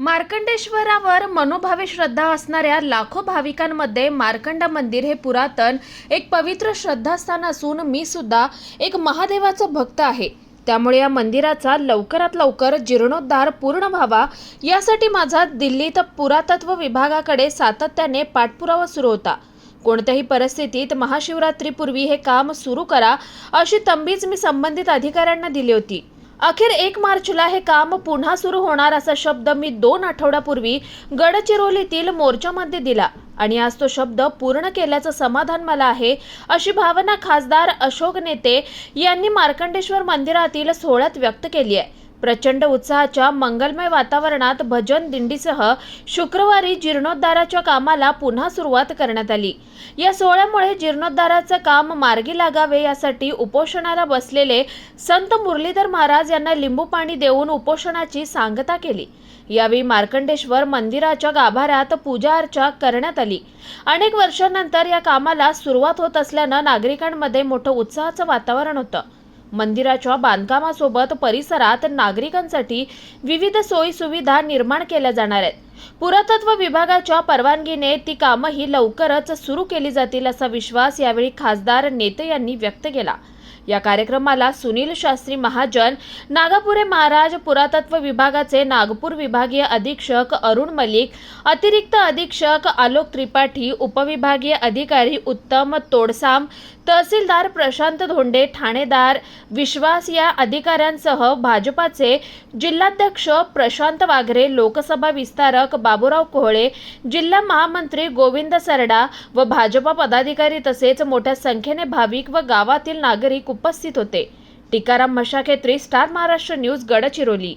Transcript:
मार्कंडेश्वरावर मनोभावे श्रद्धा असणाऱ्या लाखो भाविकांमध्ये मार्कंड मंदिर हे पुरातन एक पवित्र श्रद्धास्थान असून मी सुद्धा एक महादेवाचा भक्त आहे. त्यामुळे या मंदिराचा लवकरात लवकर जीर्णोद्धार पूर्ण व्हावा. यासाठी माझा दिल्लीत पुरातत्व विभागाकडे सातत्याने पाठपुरावा सुरू होता. कोणत्याही परिस्थितीत महाशिवरात्रीपूर्वी हे काम सुरू करा अशी तंबीज मी संबंधित अधिकाऱ्यांना दिली होती. अखेर एक मार्चला हे काम पुन्हा सुरू होणार असा शब्द मी दोन आठवड्यापूर्वी गडचिरोलीतील मोर्चामध्ये दिला. आणि आज तो शब्द पूर्ण केल्याचं समाधान मला आहे अशी भावना खासदार अशोक नेते यांनी मार्कंडेश्वर मंदिरातील सोहळ्यात व्यक्त केली आहे. प्रचंड उत्साहाच्या मंगलमय वातावरणात भजन दिंडीसह शुक्रवारी जीर्णोद्धाराच्या कामाला पुन्हा सुरुवात करण्यात आली. या सोहळ्यामुळे जीर्णोद्धाराचं काम मार्गी लागावे यासाठी उपोषणाला बसलेले संत मुरलीधर महाराज यांना लिंबू पाणी देऊन उपोषणाची सांगता केली. यावेळी मार्कंडेश्वर मंदिराच्या गाभाऱ्यात पूजा अर्चा करण्यात आली. अनेक वर्षांनंतर या कामाला सुरुवात होत असल्यानं नागरिकांमध्ये मोठं उत्साहाचं वातावरण होतं. मंदिराच्या बांधकामासोबत परिसरात नागरिकांसाठी विविध सोयी सुविधा निर्माण केल्या जाणार आहेत. पुरातत्व विभागाच्या परवानगीने ती कामंही लवकरच सुरू केली जातील असा विश्वास यावेळी खासदार नेते यांनी व्यक्त केला. या कार्यक्रमाला सुनील शास्त्री महाजन नागापुरे महाराज पुरातत्व विभागाचे नागपूर विभागीय अधीक्षक अरुण मलिक अतिरिक्त अधीक्षक आलोक त्रिपाठी उपविभागीय अधिकारी उत्तम तोडसाम तहसीलदार प्रशांत धोंडे ठाणेदार विश्वास या अधिकाऱ्यांसह भाजपाचे जिल्हाध्यक्ष प्रशांत वाघरे लोकसभा विस्तारक बाबूराव कोहळे जिल्हा महामंत्री गोविंद सरडा व भाजपा पदाधिकारी तसेच मोठ्या संख्येने भाविक व गावातील नागरिक उपस्थित होते. Tikaram Mashakhetri star Maharashtra news Gadchiroli.